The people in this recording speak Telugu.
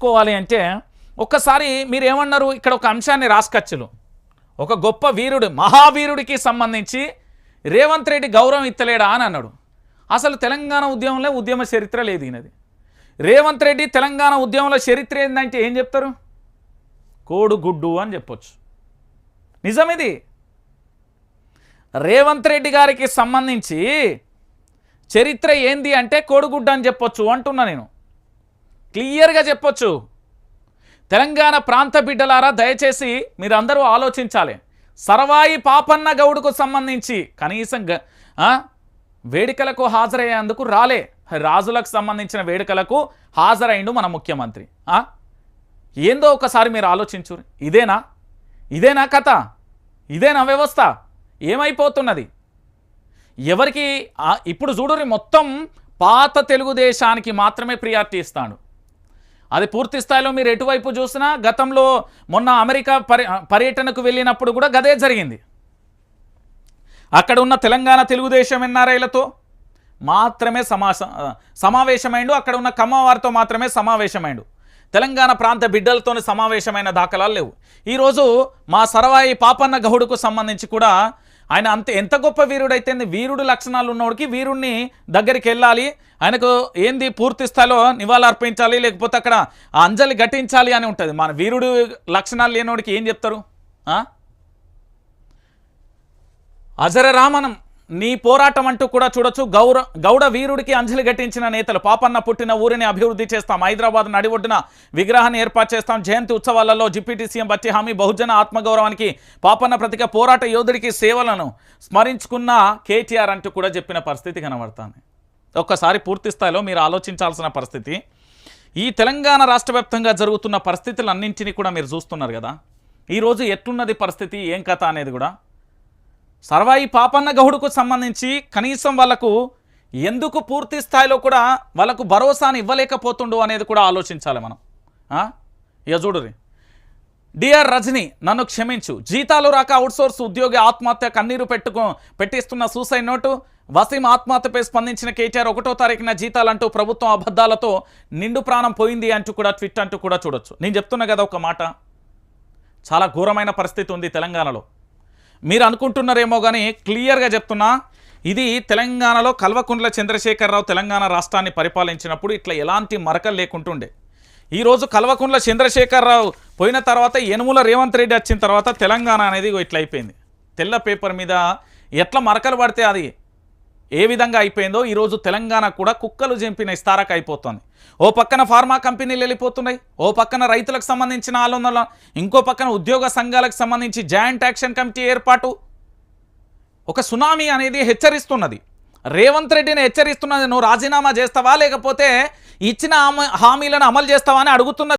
తెలుసుకోవాలి అంటే ఒక్కసారి మీరు ఏమన్నారు ఇక్కడ ఒక అంశాన్ని రాసుకచ్చులు. ఒక గొప్ప వీరుడు మహావీరుడికి సంబంధించి రేవంత్ రెడ్డి గౌరవం ఇత్తలేడా అని అన్నాడు. అసలు తెలంగాణ ఉద్యమంలో ఉద్యమ చరిత్ర లేదు ఈయనది. రేవంత్ రెడ్డి తెలంగాణ ఉద్యమంలో చరిత్ర ఏంటంటే ఏం చెప్తారు? కోడుగుడ్డు అని చెప్పొచ్చు. నిజమిది? రేవంత్ రెడ్డి గారికి సంబంధించి చరిత్ర ఏంది అంటే కోడిగుడ్డు అని చెప్పొచ్చు అంటున్నా నేను. క్లియర్గా చెప్పొచ్చు. తెలంగాణ ప్రాంత బిడ్డలారా దయచేసి మీరందరూ ఆలోచించాలి. సర్వాయి పాపన్న గౌడుకు సంబంధించి కనీసం గ- వేడుకలకు హాజరయ్యేందుకు రాలే. రాజులకు సంబంధించిన వేడుకలకు హాజరైండు మన ముఖ్యమంత్రి. ఏందో ఒకసారి మీరు ఆలోచించు ఇదేనా? ఇదేనా కథ? ఇదేనా వ్యవస్థ? ఏమైపోతున్నది? ఎవరికి ఇప్పుడు చూడురి మొత్తం పాత తెలుగుదేశానికి మాత్రమే ప్రియారిటీ ఇస్తాడు. అది పూర్తి స్థాయిలో మీరు ఎటువైపు చూసినా గతంలో మొన్న అమెరికా పర్య పర్యటనకు వెళ్ళినప్పుడు కూడా గదే జరిగింది. అక్కడ ఉన్న తెలంగాణ తెలుగుదేశం ఎన్ఆర్ఐలతో మాత్రమే సమాస సమావేశమైండు అక్కడ ఉన్న కమ్మవారితో మాత్రమే సమావేశమైండు. తెలంగాణ ప్రాంత బిడ్డలతోని సమావేశమైన దాఖలాలు లేవు. ఈరోజు మా సరవాయి పాపన్న గౌడుకు సంబంధించి కూడా ఆయన అంత ఎంత గొప్ప వీరుడైతే వీరుడు లక్షణాలు ఉన్నవాడికి వీరుణ్ణి దగ్గరికి వెళ్ళాలి. ఆయనకు ఏంది పూర్తి స్థాయిలో నివాళులు అర్పించాలి లేకపోతే అక్కడ ఆ అంజలి ఘటించాలి అని ఉంటుంది. మన వీరుడు లక్షణాలు లేనివాడికి ఏం చెప్తారు? అజర అజరరామనం నీ పోరాటం అంటూ కూడా చూడొచ్చు. గౌర గౌడ వీరుడికి అంజలి ఘటించిన నేతలు. పాపన్న పుట్టిన ఊరిని అభివృద్ధి చేస్తాం. హైదరాబాద్ నడివొడ్డున విగ్రహాన్ని ఏర్పాటు చేస్తాం. జయంతి ఉత్సవాలలో డిప్యూటీ సీఎం బట్టి హామీ బహుజన ఆత్మగౌరవానికి పాపన్న ప్రతిక పోరాట యోధుడికి సేవలను స్మరించుకున్న కేటీఆర్ అంటూ కూడా చెప్పిన పరిస్థితి కనబడుతుంది. ఒక్కసారి పూర్తి స్థాయిలో మీరు ఆలోచించాల్సిన పరిస్థితి. ఈ తెలంగాణ రాష్ట్ర జరుగుతున్న పరిస్థితులన్నింటినీ కూడా మీరు చూస్తున్నారు కదా. ఈరోజు ఎట్లున్నది పరిస్థితి? ఏం కథ అనేది కూడా. సర్వాయి పాపన్న గౌడుకు సంబంధించి కనీసం వాళ్ళకు ఎందుకు పూర్తి స్థాయిలో కూడా వాళ్ళకు భరోసాని ఇవ్వలేకపోతుండు అనేది కూడా ఆలోచించాలి మనం. ఇక చూడురి డిఆర్ రజని నన్ను క్షమించు. జీతాలు రాక అవుట్సోర్స్ ఉద్యోగి ఆత్మహత్య కన్నీరు పెట్టుకో పెట్టిస్తున్న సూసైడ్ నోటు వసీం ఆత్మహత్యపై స్పందించిన కేటీఆర్ ఒకటో తారీఖున జీతాలంటూ ప్రభుత్వం అబద్ధాలతో నిండు ప్రాణం పోయింది అంటూ కూడా ట్విట్ అంటూ కూడా చూడొచ్చు. నేను చెప్తున్నా కదా ఒక మాట. చాలా ఘోరమైన పరిస్థితి ఉంది తెలంగాణలో. మీరు అనుకుంటున్నారేమో కానీ క్లియర్గా చెప్తున్నా ఇది తెలంగాణలో కల్వకుంట్ల చంద్రశేఖరరావు తెలంగాణ రాష్ట్రాన్ని పరిపాలించినప్పుడు ఇట్లా ఎలాంటి మరకలు లేకుంటుండే. ఈరోజు కల్వకుంట్ల చంద్రశేఖరరావు పోయిన తర్వాత యనుముల రేవంత్ రెడ్డి వచ్చిన తర్వాత తెలంగాణ అనేది ఇట్లా అయిపోయింది. తెల్ల పేపర్ మీద ఎట్లా మరకలు పడితే అది ఏ విధంగా అయిపోయిందో ఈరోజు తెలంగాణ కూడా కుక్కలు జంపిన ఇస్తారకు అయిపోతుంది. ఓ పక్కన ఫార్మా కంపెనీలు వెళ్ళిపోతున్నాయి. ఓ పక్కన రైతులకు సంబంధించిన ఆందోళన ఇంకో పక్కన ఉద్యోగ సంఘాలకు సంబంధించి జాయింట్ యాక్షన్ కమిటీ ఏర్పాటు. ఒక సునామీ అనేది హెచ్చరిస్తున్నది. రేవంత్ రెడ్డిని హెచ్చరిస్తున్నది నువ్వు రాజీనామా చేస్తావా లేకపోతే ఇచ్చిన హామీలను అమలు చేస్తావా అని అడుగుతున్నది.